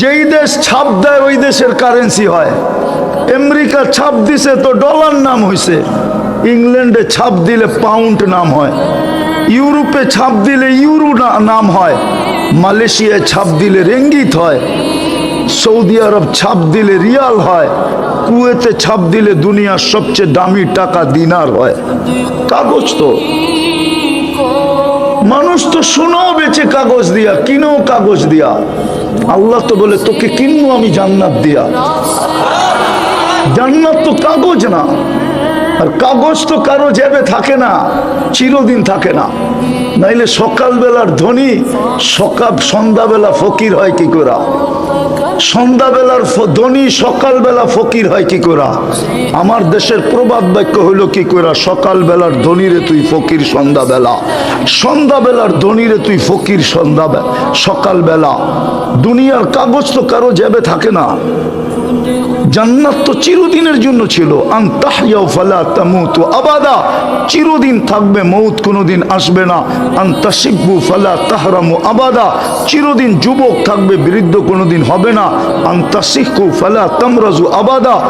যেই দেশ ছাপ দেয়, ওই দেশের কারেন্সি হয়। আমেরিকা ছাপ দিছে, তো ডলার নাম হয়েছে ইংল্যান্ডে ছাপ দিলে পাউন্ড নাম হয়। ইউরোপে ছাপ দিলে ইউরো নাম হয়। মালয়েশিয়ায় ছাপ দিলে রেঙ্গিত হয়। সৌদি আরব ছাপ দিলে রিয়াল হয়। কুয়েতে ছাপ দিলে দুনিয়ার সবচেয়ে দামি টাকা দিনার হয়। কাগজ তো। মানুষ তো শোনো বেচে কাগজ দিয়া, কিনো কাগজ দিয়া। আল্লাহ তো বলে, তোকে কিনবো আমি জান্নাত দিয়া। জান্নাত তো কাগজ না। আর কাগজ তো কারও জেবে থাকে না, চিরদিন থাকে না। নাইলে সকালবেলার ধনী, সকাল সন্ধ্যাবেলা ফকির হয় কি করা? সন্ধ্যাবেলার ধনী সকালবেলা ফকির হয় কি করা আমার দেশের প্রবাদ বাক্য হইল কি করা সকালবেলার ধনীরে তুই ফকির সন্ধ্যাবেলা। সন্ধ্যাবেলার ধনীরে তুই ফকির সন্ধ্যাবেলা সকালবেলা। দুনিয়ার কাগজ তো কারও যাবে থাকে না। জান্নাত তো চিরদিনের জন্য ছিল। আবাদা। চিরদিন থাকবে, মৌত কোনোদিন আসবে না। আন্তাসিব্বু ফালা তাহরামু আবাদা। চিরদিন যুবক থাকবে, বৃদ্ধ কোনোদিন হবে না। আন্তাসিকু ফালা তামরাজু আবাদা।